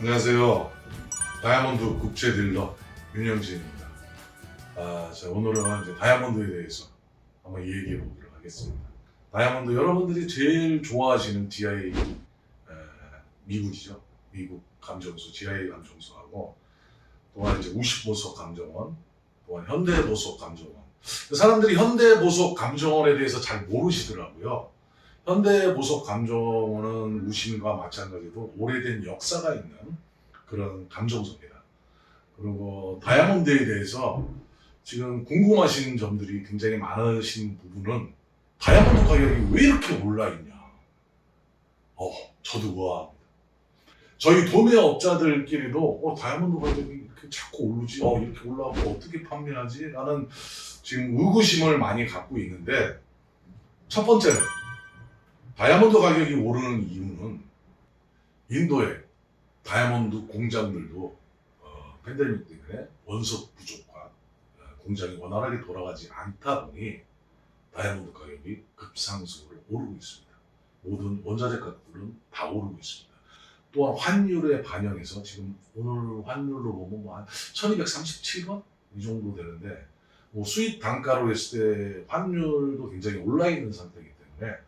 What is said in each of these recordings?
안녕하세요. 다이아몬드 국제 딜러 윤영진입니다. 아, 자, 오늘은 이제 다이아몬드에 대해서 한번 얘기해 보도록 하겠습니다. 다이아몬드 여러분들이 제일 좋아하시는 DI 에, 미국이죠. 미국 감정소, GI 감정소하고 또한 이제 우식 보석 감정원, 또한 현대 보석 감정원. 사람들이 현대 보석 감정원에 대해서 잘 모르시더라고요. 현대 보석 감정원은 우신과 마찬가지로 오래된 역사가 있는 그런 감정소입니다. 그리고 다이아몬드에 대해서 지금 궁금하신 점들이 굉장히 많으신 부분은 다이아몬드 가격이 왜 이렇게 올라 있냐? 어, 저도 의아합니다. 저희 도매 업자들끼리도 어, 다이아몬드 가격이 이렇게 자꾸 오르지, 어, 이렇게 올라가고 어떻게 판매하지? 라는 지금 의구심을 많이 갖고 있는데 첫 번째는 다이아몬드 가격이 오르는 이유는 인도의 다이아몬드 공장들도 어, 팬데믹 때문에 원석 부족과 어, 공장이 원활하게 돌아가지 않다 보니 다이아몬드 가격이 급상승을 오르고 있습니다. 모든 원자재 값들은 다 오르고 있습니다. 또한 환율에 반영해서 지금 오늘 환율로 보면 뭐한 1237원 이 정도 되는데 뭐 수입 단가로 했을 때 환율도 굉장히 올라 있는 상태이기 때문에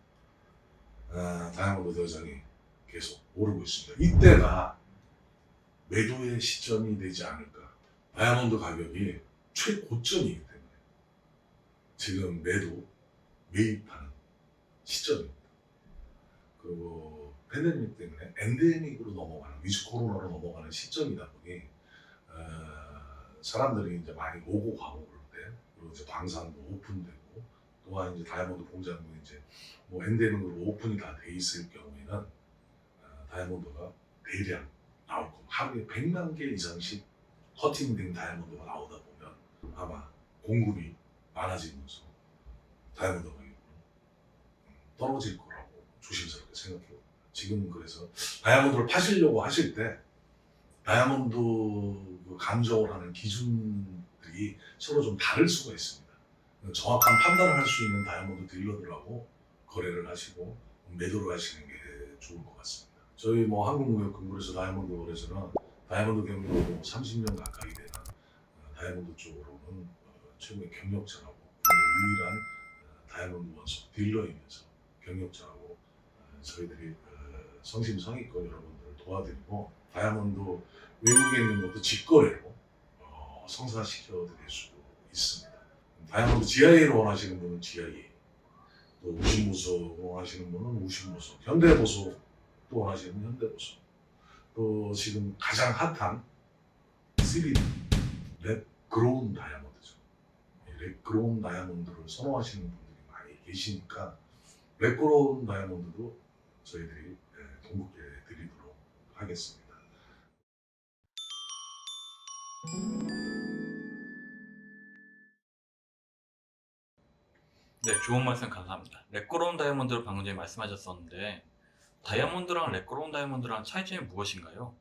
아, 다이아몬드 여전히 계속 오르고 있습니다. 이때가 매도의 시점이 되지 않을까. 다이아몬드 가격이 최고점이기 때문에 지금 매도, 매입하는 시점입니다. 그리고 팬데믹 때문에 엔데믹으로 넘어가는, 위즈 코로나로 넘어가는 시점이다 보니 어, 사람들이 이제 많이 오고 가고 그럴 때 그리고 이제 광산도 오픈되고 또한 이제 다이아몬드 공장도 이제 뭐 엔데믹으로 오픈이 다 돼 있을 경우에는 어, 다이아몬드가 대량 나올 겁니다. 하루에 100만 개 이상씩 커팅된 다이아몬드가 나오다 보면 아마 공급이 많아지면서 다이아몬드 가격이 음, 떨어질 거라고 조심스럽게 생각해요. 지금 그래서 다이아몬드를 파시려고 하실 때 다이아몬드 그 감정을 하는 기준들이 서로 좀 다를 수가 있습니다. 정확한 판단을 할 수 있는 다이아몬드 딜러들하고 거래를 하시고 매도를 하시는 게 좋을 것 같습니다. 저희 뭐 한국무역금고에서 다이아몬드 거래소는 다이아몬드 경력으로 30년 가까이 되는 어, 다이아몬드 쪽으로는 어, 최고의 경력자라고 유일한 어, 다이아몬드 원석 딜러이면서 경력자라고 어, 저희들이 어, 성심성의껏 여러분들을 도와드리고 다이아몬드 외국에 있는 것도 직거래로 어, 성사시켜 드릴 수도 있습니다. 다이아몬드 GIA를 원하시는 분은 GIA, 또 우신보석 원하시는 분은 우신보석, 현대보석 또 원하시는 현대보석, 또 지금 가장 핫한 3D 랩 그로운 다이아몬드죠. 이랩 그로운 다이아몬드를 선호하시는 분들이 많이 계시니까 랩 그로운 다이아몬드도 저희들이 예, 공급해 드리도록 하겠습니다. 네, 좋은 말씀 감사합니다. 레꼬로운 다이아몬드를 방금 전에 말씀하셨었는데 다이아몬드랑 레꼬로운 다이아몬드랑 차이점이 무엇인가요?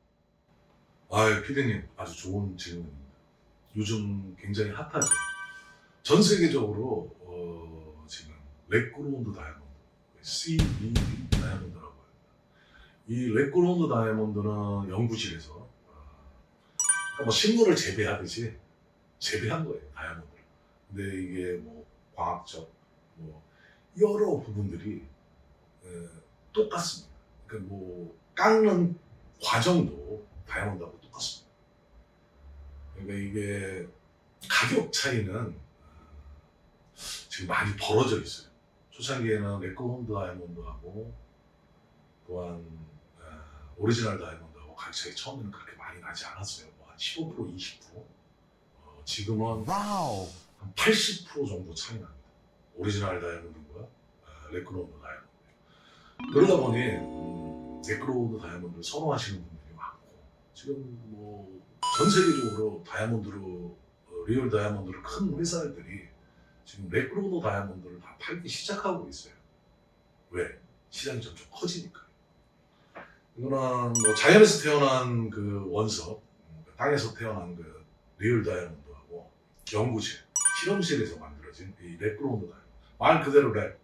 아유, 피디님 아주 좋은 질문입니다. 요즘 굉장히 핫하죠. 전 세계적으로 어, 지금 레코로운드 다이아몬드, CBD 다이아몬드라고 합니다. 이 레코로운드 다이아몬드는 연구실에서 어, 뭐 식물을 재배하듯이 재배한 거예요, 다이아몬드를. 근데 이게 뭐 과학적 뭐 여러 부분들이 에, 똑같습니다. 그러니까 뭐 깎는 과정도 다이아몬드하고 똑같습니다. 그러니까 이게 가격 차이는 어, 지금 많이 벌어져 있어요. 초창기에는 레코몬드 다이아몬드하고 또한 어, 오리지널 다이아몬드하고 가격 차이 처음에는 그렇게 많이 나지 않았어요. 뭐 한 15% 20%. 어, 지금은 와우. 한80% 정도 차이 납니다. 오리지널 다이아몬드와 어, 레크로드 다이아몬드. 그러다 보니 음, 레크로드 다이아몬드를 선호하시는 분들이 많고 지금 뭐 전 세계적으로 다이아몬드로 어, 리얼 다이아몬드를 큰 회사들이 지금 레크로드 다이아몬드를 다 팔기 시작하고 있어요. 왜? 시장이 점점 커지니까. 이거는 뭐 자연에서 태어난 그 원석, 음, 땅에서 태어난 그 리얼 다이아몬드하고 연구실, 실험실에서 만들어진 이 랩그라운드 다이아몬드. 말 그대로 랩,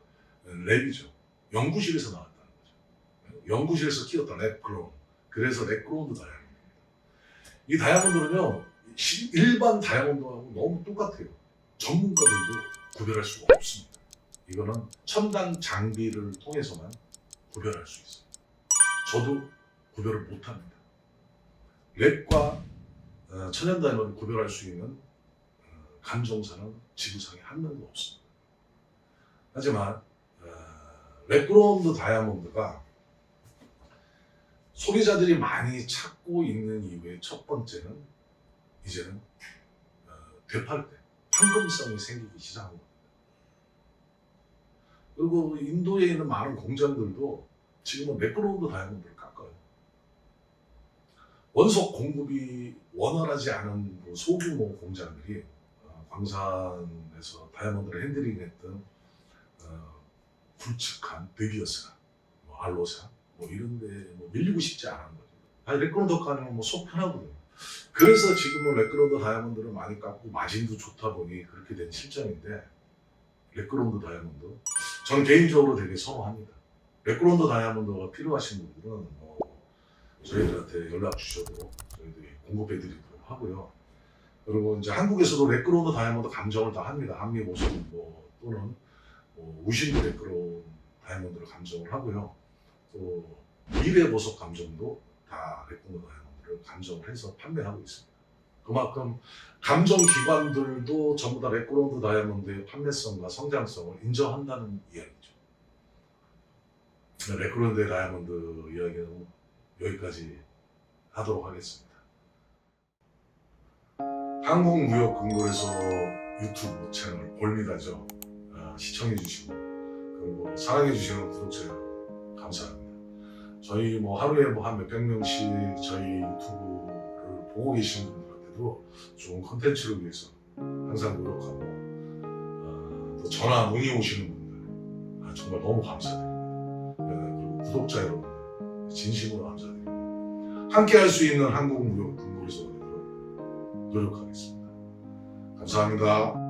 랩이죠. 연구실에서 나왔다는 거죠. 연구실에서 키웠던 랩크롬. 그래서 랩크롬도 다이아몬드. 이 다이아몬드는요 시- 일반 다이아몬드하고 너무 똑같아요. 전문가들도 구별할 수가 없습니다. 이거는 첨단 장비를 통해서만 구별할 수 있어요. 저도 구별을 못합니다. 랩과 어, 천연 다이아몬드 구별할 수 있는 어, 감정사는 지구상에 한 명도 없습니다. 하지만 어, 랩그라운드 다이아몬드가 소비자들이 많이 찾고 있는 이유의 첫 번째는 이제는 어, 되팔 때 황금성이 생기기 시작한 겁니다. 그리고 인도에 있는 많은 공장들도 지금은 매끄러운드 다이아몬드를 깎아요. 원석 공급이 원활하지 않은 그 소규모 공장들이 어, 광산에서 다이아몬드를 핸들링했던 어, 굵직한 베비어스나 뭐 알로사 뭐 이런데 뭐 밀리고 싶지 않은 거죠. 아니 레크론드 가면 뭐속 편하거든요. 그래서 지금은 레크론드 다이아몬드를 많이 깎고 마진도 좋다 보니 그렇게 된 실정인데 레크론드 다이아몬드 저는 개인적으로 되게 선호합니다. 레크론드 다이아몬드가 필요하신 분들은 뭐 저희들한테 연락 주셔도 저희들이 공급해드리도록 하고요. 그리고 이제 한국에서도 레크론드 다이아몬드 감정을 다 합니다. 한미 보석 뭐 또는 뭐 우신 레크론 다이아몬드를 감정을 하고요. 또 미래 보석 감정도 다 레크론드 다이아몬드를 감정을 해서 판매하고 있습니다. 그만큼 감정 기관들도 전부 다 레크론드 다이아몬드의 판매성과 성장성을 인정한다는 이야기죠. 레크론드 다이아몬드 이야기는 여기까지 하도록 하겠습니다. 한국무역근거래소 유튜브 채널 볼미다죠. 아, 시청해주시고 그리고 사랑해주시는 구독자 감사합니다. 저희 뭐 하루에 뭐 한 몇백 명씩 저희 유튜브를 보고 계신 분들한테도 좋은 컨텐츠를 위해서 항상 노력하고 어, 또 전화 문의 오시는 분들 아, 정말 너무 감사드립니다. 네, 그리고 구독자 여러분 진심으로 감사드립니다. 함께 할 수 있는 한국무역근거래소 되도록 노력하겠습니다. 감사합니다.